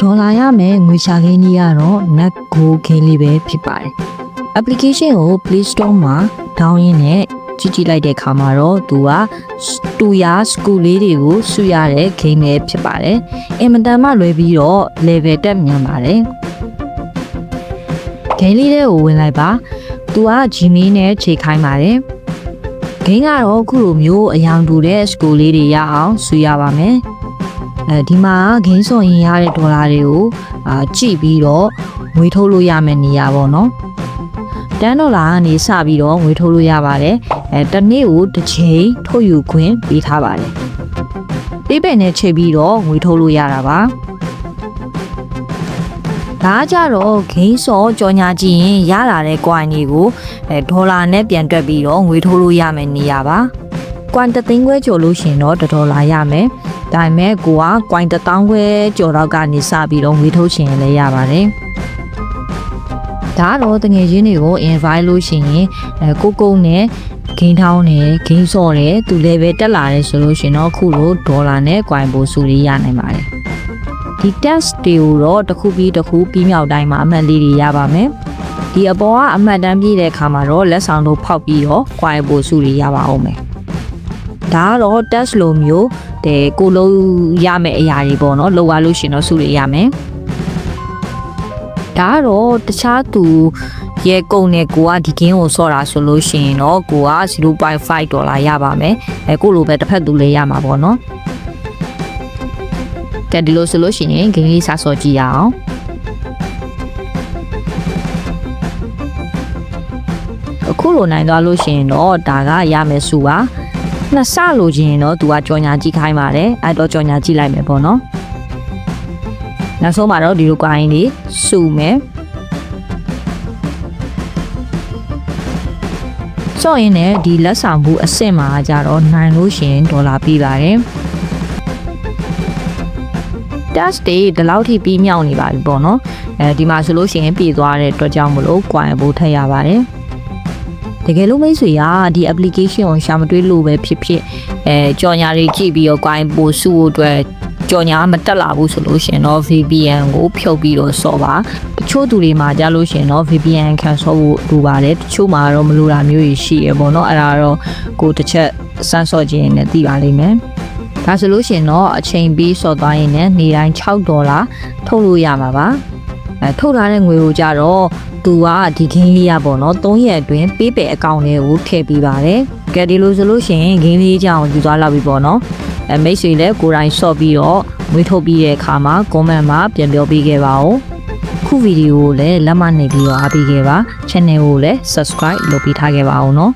ဒေါ်လာရမယ်ငွေရှာခင်းကြီးကတော့ net go ခင်းလေးပဲဖြစ်ပါတယ် application ကို Play Store မှာ down ရင်းနဲ့ကြည့်ကြည့်လိုက်တဲ့အခါမှာတော့သူကတူရ school လေးတွေကိုစုရတဲ့ဂိမ်းပဲဖြစ်ပါတယ်အင်မတန်မှလွယ်ပြီးတော့ level တက်မြန်ပါတယ်ဂိမ်းလေးတွေကိုဝင်လိုက်ပါသူက Gmail နဲ့ချိန်ခိုင်းပါတယ်ဂိမ်းကတော့အခုလိုမျိုးအယောင်တူတဲ့ school လေးတွေရအောင်စုရပါမယ် အဲဒီမှာဂိမ်းစော်ရင်ရတဲ့ဒေါ်လာတွေကိုအာကြည့်ပြီးတော့ငွေထုတ်လို့ရမယ့်နေရာပေါ့နော်တန်ဒေါ်လာကနေစပြီးတော့ငွေထုတ်လို့ရပါတယ်အဲတစ်နေ့ကိုတစ်ချိန်ထုတ်ယူခွင့်ပေးထားပါတယ်ပေးပယ်နဲ့ချိန်ပြီးတော့ငွေထုတ်လို့ရတာပါဒါကြတော့ဂိမ်းစော်ကြော်ညာကြည့်ရင်ရလာတဲ့ coin တွေကိုအဲဒေါ်လာနဲ့ပြန်တွက်ပြီးတော့ငွေထုတ်လို့ရမယ့်နေရာပါ coin တစ်သိန်းခွဲကျော်လို့ရှရင်တော့တစ်ဒေါ်လာရမယ်ဒါပေမဲ့ကိုက coin တစ်တောင်းခွဲကျော်တော့ကနေစပြီးတော့ငွေထုတ်ချင်ရင်လည်းရပါတယ်ဒါတော့တငယ်ချင်းတွေကို invite လို့ရှိရင်အဲကိုကုန်းနဲ့ဂိမ်းထောင်းနဲ့ဂိမ်းစော့တယ်သူလည်းပဲတက်လာတယ်ဆိုလို့ရှရင်တော့အခုလိုဒေါ်လာနဲ့ coin ပိုစုလေးရနိုင်ပါတယ်ဒီ test တွေကိုတော့တစ်ခုပြီးတစ်ခုပြီးမြောက်တိုင်းမှာအမှတ်လေးတွေရပါမယ်ဒီအပေါ်ကအမှတ်တမ်းပြည့်တဲ့အခါမှာတော့လက်ဆောင်တို့ဖောက်ပြီးတော့ coin ပိုစုလေးရပါအောင်မယ် ဒါကတော့ test လိုမျိုးတဲ့ကိုလုံးရမယ့်အရာတွေပေါ့နော်လောက်ရလို့ရှရင်တော့စုလေးရမယ်ဒါကတော့တခြားသူရဲ့ကုန်နဲ့ကိုကဒီကင်းကိုစော့တာဆိုလို့ရှိရင်တော့ကိုက0.5ဒေါ်လာရပါမယ်အဲကိုလိုပဲတစ်ဖက်သူလေးရမှာပေါ့နော်ကဲဒီလိုဆိုလို့ရှိရင်ဂိမ်းလေးစစော့ကြည့်ရအောင်အခုလိုနိုင်သွားလို့ရှိရင်တော့ဒါကရမယ်စုပါ နှစ်ဆလိုချင်ရင်တော့သူကကြော်ညာကြည့်ခိုင်းပါတယ်အဲ့တော့ကြော်ညာကြည့်လိုက်မယ်ပေါ့နော်နောက်ဆုံးမှာတော့ဒီလိုကိုင်းလေးစုမယ်စော့ရင်လည်းဒီလက်ဆောင်ဘူးအစ်စ်မှာကြတော့နိုင်လို့ရှရင်ဒေါ်လာပေးပါတယ် test တွေဒီလောက်ထိပြီးမြောက်နေပါပြီပေါ့နော်အဲဒီမှာဆိုလို့ရှိရင်ပြည်သွားတဲ့အတွက်ကြောင့်မလို့ coin ဘိုးထည့်ရပါတယ် တကယ်လို့မိတ်ဆွေကဒီ application ကိုရှာမတွေ့လို့ပဲဖြစ်ဖြစ်အဲကြော်ညာတွေကြည့်ပြီးတော့ coin ပို့စုဖို့အတွက်ကြော်ညာမတက်လာဘူးဆိုလို့ရှိရင်တော့ VPN ကိုဖြုတ်ပြီးတော့စော့ပါတချို့သူတွေမှာကြားလို့ရှိရင်တော့ VPN ခံစော့ဖို့လိုပါတယ်တချို့မှာတော့မလိုတာမျိုးတွေရှိရပေါ့နော်အဲ့ဒါတော့ကိုတစ်ချက်စမ်းစော့ခြင်းနဲ့သိပါလိမ့်မယ်ဒါဆိုလို့ရှိရင်တော့အချိန်ပြီးစော့သွားရင်လည်းနေတိုင်း6ဒေါ်လာထုတ်လို့ရမှာပါအဲထုတ်ထားတဲ့ငွေကိုကြတော့ သူကဒီဂိမ်းလေးရပေါ့နော်3ရက်အတွင်းပေးပယ်အကောင့်တွေကိုထည့်ပေးပါတယ်ကဲဒီလိုဆိုလို့ရှိရင်ဂိမ်းလေးကြောင်ယူသွားလောက်ပြီပေါ့နော်အဲမိတ်ဆွေလည်းကိုယ်တိုင်စော့ပြီးတော့ငွေထုတ်ပြီးတဲ့အခါမှာ comment မှာပြန်ပြောပေးခဲ့ပါဦးခုဗီဒီယိုကိုလည်းလက်မနေပြီးတော့အားပေးခဲ့ပါ channel ကိုလည်း subscribe လုပ်ပေးထားခဲ့ပါအောင်နော်